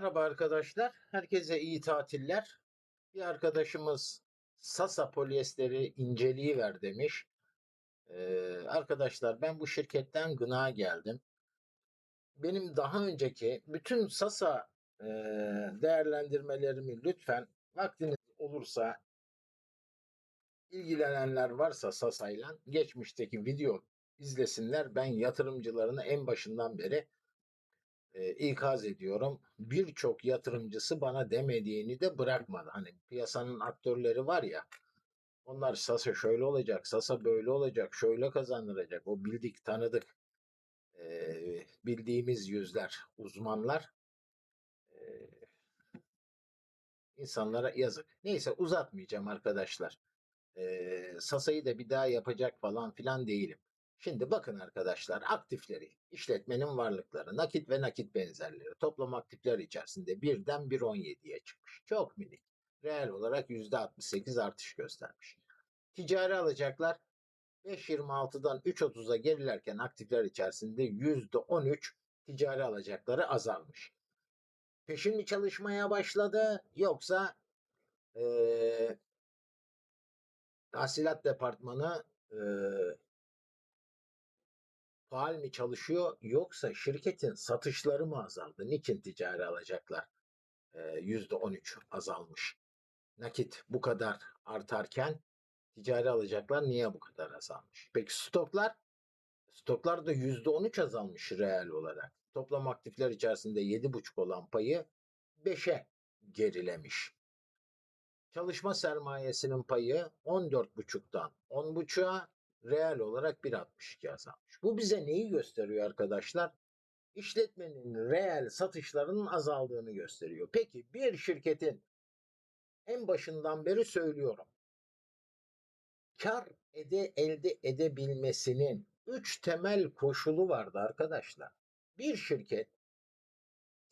Merhaba arkadaşlar. Herkese iyi tatiller. Bir arkadaşımız Sasa polyesteri inceleyiver demiş. Ee, arkadaşlar ben bu şirketten gına geldim. Benim daha önceki bütün Sasa e, değerlendirmelerimi lütfen vaktiniz olursa ilgilenenler varsa Sasa'yla geçmişteki video izlesinler. Ben yatırımcılarını en başından beri e, ikaz ediyorum. Birçok yatırımcısı bana demediğini de bırakmadı. Hani piyasanın aktörleri var ya onlar Sasa şöyle olacak, Sasa böyle olacak, şöyle kazandıracak. O bildik, tanıdık, e, bildiğimiz yüzler, uzmanlar e, insanlara yazık. Neyse uzatmayacağım arkadaşlar. E, Sasa'yı da bir daha yapacak falan filan değilim. Şimdi bakın arkadaşlar aktifleri, işletmenin varlıkları, nakit ve nakit benzerleri toplam aktifler içerisinde birden 1.17'ye çıkmış. Çok minik. Reel olarak %68 artış göstermiş. Ticari alacaklar 5.26'dan 3.30'a gerilerken aktifler içerisinde %13 ticari alacakları azalmış. Peşin mi çalışmaya başladı yoksa eee tahsilat departmanı eee faal mi çalışıyor yoksa şirketin satışları mı azaldı? Niçin ticari alacaklar yüzde 13 azalmış? Nakit bu kadar artarken ticari alacaklar niye bu kadar azalmış? Peki stoklar? Stoklar da yüzde 13 azalmış reel olarak. Toplam aktifler içerisinde 7,5 olan payı 5'e gerilemiş. Çalışma sermayesinin payı 14,5'tan 10,5'a reel olarak 1.62 azalmış. Bu bize neyi gösteriyor arkadaşlar? İşletmenin reel satışlarının azaldığını gösteriyor. Peki bir şirketin en başından beri söylüyorum. Kar ede, elde edebilmesinin üç temel koşulu vardı arkadaşlar. Bir şirket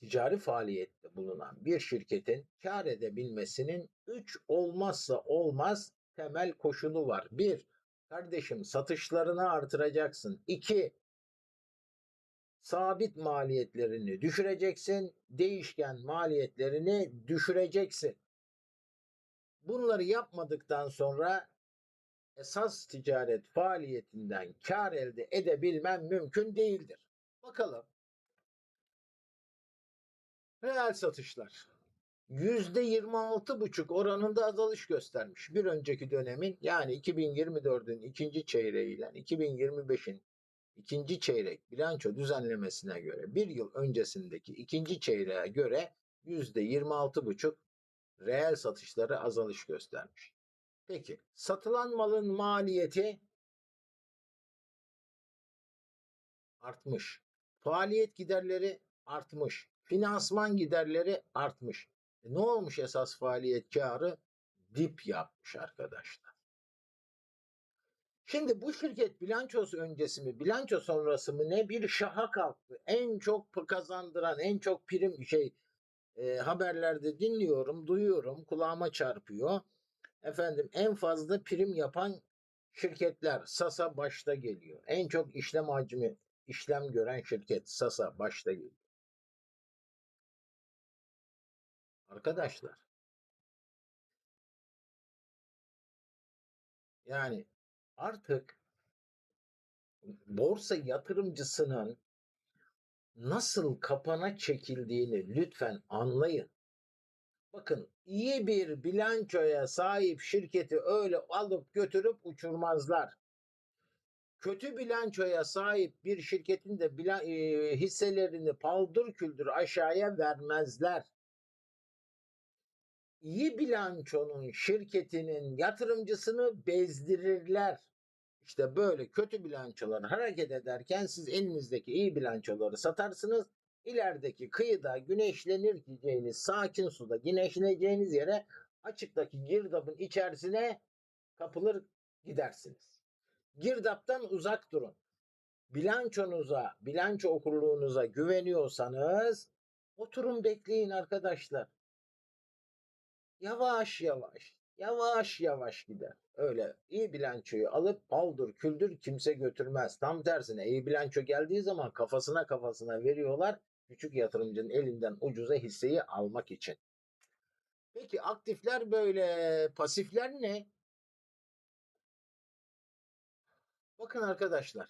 ticari faaliyette bulunan bir şirketin kar edebilmesinin üç olmazsa olmaz temel koşulu var. Bir, Kardeşim satışlarını artıracaksın. İki, sabit maliyetlerini düşüreceksin. Değişken maliyetlerini düşüreceksin. Bunları yapmadıktan sonra esas ticaret faaliyetinden kar elde edebilmen mümkün değildir. Bakalım. Reel satışlar. %26,5 oranında azalış göstermiş. Bir önceki dönemin yani 2024'ün ikinci çeyreği ile 2025'in ikinci çeyrek bilanço düzenlemesine göre bir yıl öncesindeki ikinci çeyreğe göre %26,5 reel satışları azalış göstermiş. Peki satılan malın maliyeti artmış. Faaliyet giderleri artmış. Finansman giderleri artmış. E ne olmuş esas faaliyet karı? Dip yapmış arkadaşlar. Şimdi bu şirket bilançosu öncesi mi, bilanço sonrası mı ne bir şaha kalktı. En çok kazandıran, en çok prim şey e, haberlerde dinliyorum, duyuyorum, kulağıma çarpıyor. Efendim en fazla prim yapan şirketler Sasa başta geliyor. En çok işlem hacmi, işlem gören şirket Sasa başta geliyor. Arkadaşlar. Yani artık borsa yatırımcısının nasıl kapana çekildiğini lütfen anlayın. Bakın iyi bir bilançoya sahip şirketi öyle alıp götürüp uçurmazlar. Kötü bilançoya sahip bir şirketin de bilan, hisselerini paldır küldür aşağıya vermezler iyi bilançonun şirketinin yatırımcısını bezdirirler. İşte böyle kötü bilançolar hareket ederken siz elinizdeki iyi bilançoları satarsınız. İlerideki kıyıda güneşlenir gideceğiniz sakin suda güneşleneceğiniz yere açıktaki girdabın içerisine kapılır gidersiniz. Girdaptan uzak durun. Bilançonuza, bilanço okurluğunuza güveniyorsanız oturun bekleyin arkadaşlar. Yavaş yavaş, yavaş yavaş gider. Öyle iyi bilançoyu alıp paldır küldür kimse götürmez. Tam tersine iyi bilanço geldiği zaman kafasına kafasına veriyorlar. küçük yatırımcının elinden ucuza hisseyi almak için. Peki aktifler böyle, pasifler ne? Bakın arkadaşlar,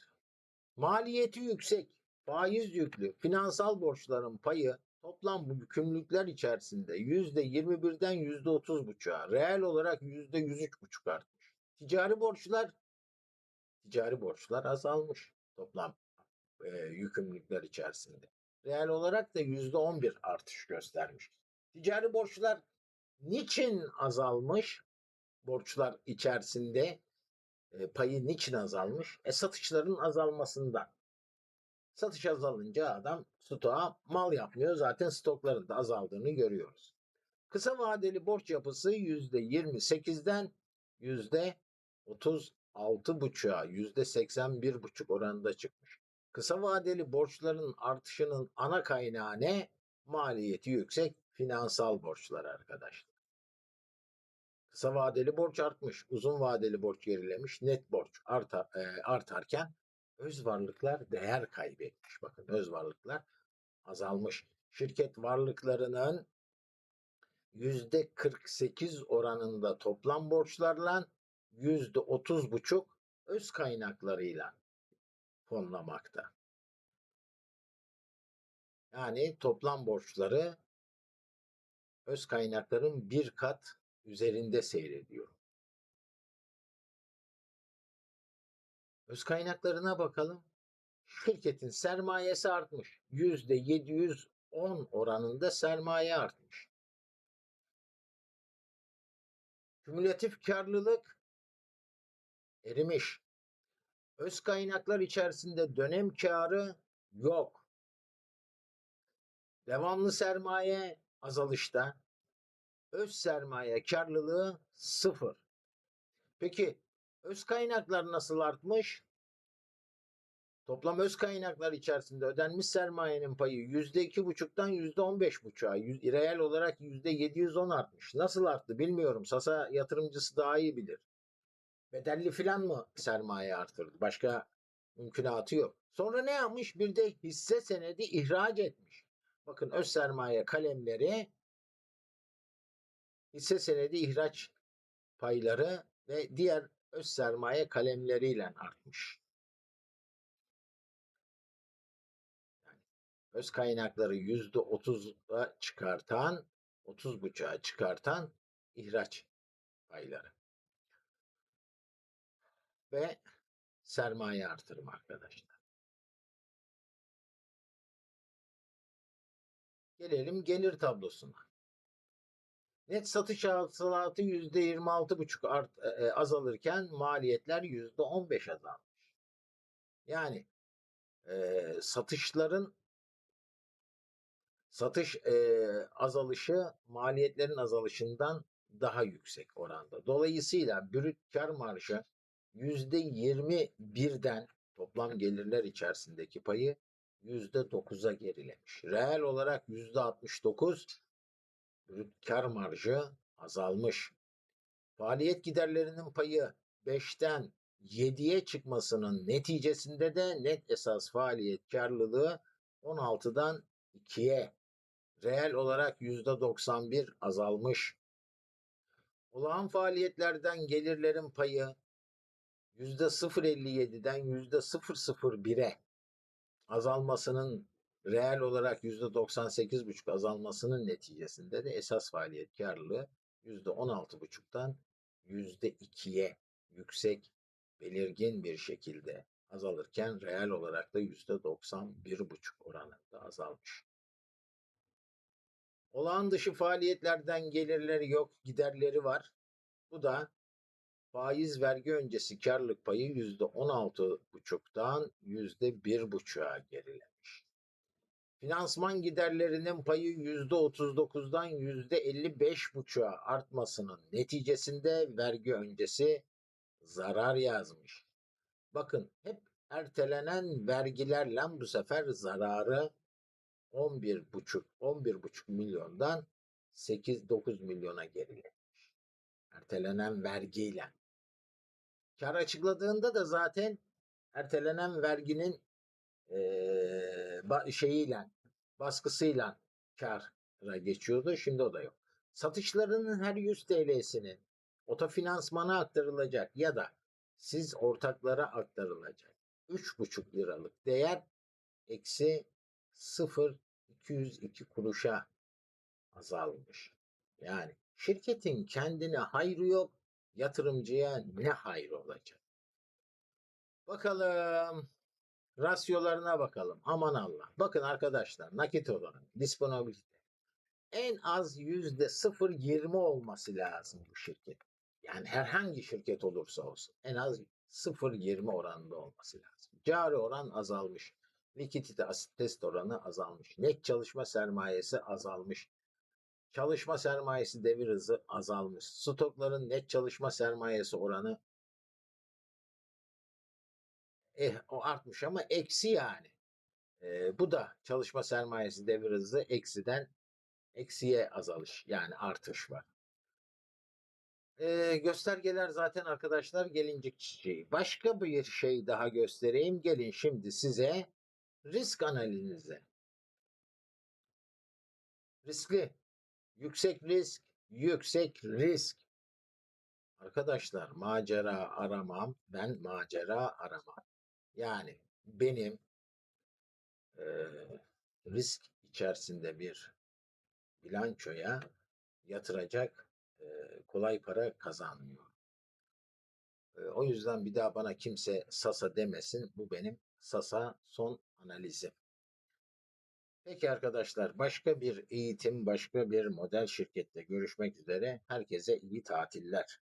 maliyeti yüksek, faiz yüklü, finansal borçların payı toplam bu yükümlülükler içerisinde yüzde 21'den yüzde 30,5'a, reel olarak yüzde 103,5 artmış. Ticari borçlar ticari borçlar azalmış toplam e, yükümlülükler içerisinde. Reel olarak da yüzde 11 artış göstermiş. Ticari borçlar niçin azalmış? Borçlar içerisinde e, payı niçin azalmış? E satışların azalmasından. Satış azalınca adam stoğa mal yapmıyor. Zaten stokların da azaldığını görüyoruz. Kısa vadeli borç yapısı %28'den %36,5'a %81,5 oranında çıkmış. Kısa vadeli borçların artışının ana kaynağı ne? Maliyeti yüksek finansal borçlar arkadaşlar. Kısa vadeli borç artmış, uzun vadeli borç gerilemiş, net borç arta, e, artarken öz varlıklar değer kaybetmiş. Bakın öz varlıklar azalmış. Şirket varlıklarının yüzde 48 oranında toplam borçlarla yüzde 30 buçuk öz kaynaklarıyla fonlamakta. Yani toplam borçları öz kaynakların bir kat üzerinde seyrediyor. Öz kaynaklarına bakalım. Şirketin sermayesi artmış. Yüzde 710 oranında sermaye artmış. Kümülatif karlılık erimiş. Öz kaynaklar içerisinde dönem karı yok. Devamlı sermaye azalışta. Öz sermaye karlılığı sıfır. Peki öz kaynaklar nasıl artmış? Toplam öz kaynaklar içerisinde ödenmiş sermayenin payı yüzde iki buçuktan yüzde on beş buçuğa, reel olarak yüzde yedi yüz on artmış. Nasıl arttı bilmiyorum. Sasa yatırımcısı daha iyi bilir. Bedelli filan mı sermaye artırdı? Başka mümkünatı yok. Sonra ne yapmış? Bir de hisse senedi ihraç etmiş. Bakın öz sermaye kalemleri hisse senedi ihraç payları ve diğer öz sermaye kalemleriyle artmış. Yani öz kaynakları yüzde otuz'a çıkartan, otuz buçuğa çıkartan ihraç payları. Ve sermaye artırım arkadaşlar. Gelelim gelir tablosuna. Net satış hasılatı %26,5 art, e, e, azalırken maliyetler %15 azalmış. Yani e, satışların satış e, azalışı maliyetlerin azalışından daha yüksek oranda. Dolayısıyla brüt kar marjı %21'den toplam gelirler içerisindeki payı %9'a gerilemiş. Reel olarak %69 brüt kar marjı azalmış. Faaliyet giderlerinin payı 5'ten 7'ye çıkmasının neticesinde de net esas faaliyet karlılığı 16'dan 2'ye reel olarak %91 azalmış. Olağan faaliyetlerden gelirlerin payı %0.57'den %0.01'e azalmasının reel olarak %98,5 azalmasının neticesinde de esas faaliyet karlılığı %16,5'tan %2'ye yüksek belirgin bir şekilde azalırken reel olarak da %91,5 oranında azalmış. Olağan dışı faaliyetlerden gelirleri yok, giderleri var. Bu da faiz vergi öncesi karlılık payı %16,5'tan %1,5'a gerilemiş. Finansman giderlerinin payı %39'dan %55,5'a artmasının neticesinde vergi öncesi zarar yazmış. Bakın hep ertelenen vergilerle bu sefer zararı 11,5 11,5 milyondan 8-9 milyona gerilemiş. Ertelenen vergiyle. Kar açıkladığında da zaten ertelenen verginin e, şeyiyle baskısıyla kâra geçiyordu. Şimdi o da yok. Satışlarının her 100 TL'sinin otofinansmana aktarılacak ya da siz ortaklara aktarılacak 3,5 liralık değer eksi 0,202 kuruşa azalmış. Yani şirketin kendine hayrı yok, yatırımcıya ne hayrı olacak? Bakalım. Rasyolarına bakalım. Aman Allah. Bakın arkadaşlar nakit oranı, disponibilite. En az yüzde 0.20 olması lazım bu şirket. Yani herhangi şirket olursa olsun en az 0.20 oranında olması lazım. Cari oran azalmış. Likidite asit test oranı azalmış. Net çalışma sermayesi azalmış. Çalışma sermayesi devir hızı azalmış. Stokların net çalışma sermayesi oranı eh, o artmış ama eksi yani. Ee, bu da çalışma sermayesi devir hızı eksiden eksiye azalış yani artış var. Ee, göstergeler zaten arkadaşlar gelincik çiçeği. Başka bir şey daha göstereyim. Gelin şimdi size risk analizi. Riskli. Yüksek risk, yüksek risk. Arkadaşlar macera aramam. Ben macera aramam. Yani benim e, risk içerisinde bir bilançoya yatıracak e, kolay para kazanmıyor. E, o yüzden bir daha bana kimse Sasa demesin. Bu benim Sasa son analizim. Peki arkadaşlar başka bir eğitim, başka bir model şirkette görüşmek üzere. Herkese iyi tatiller.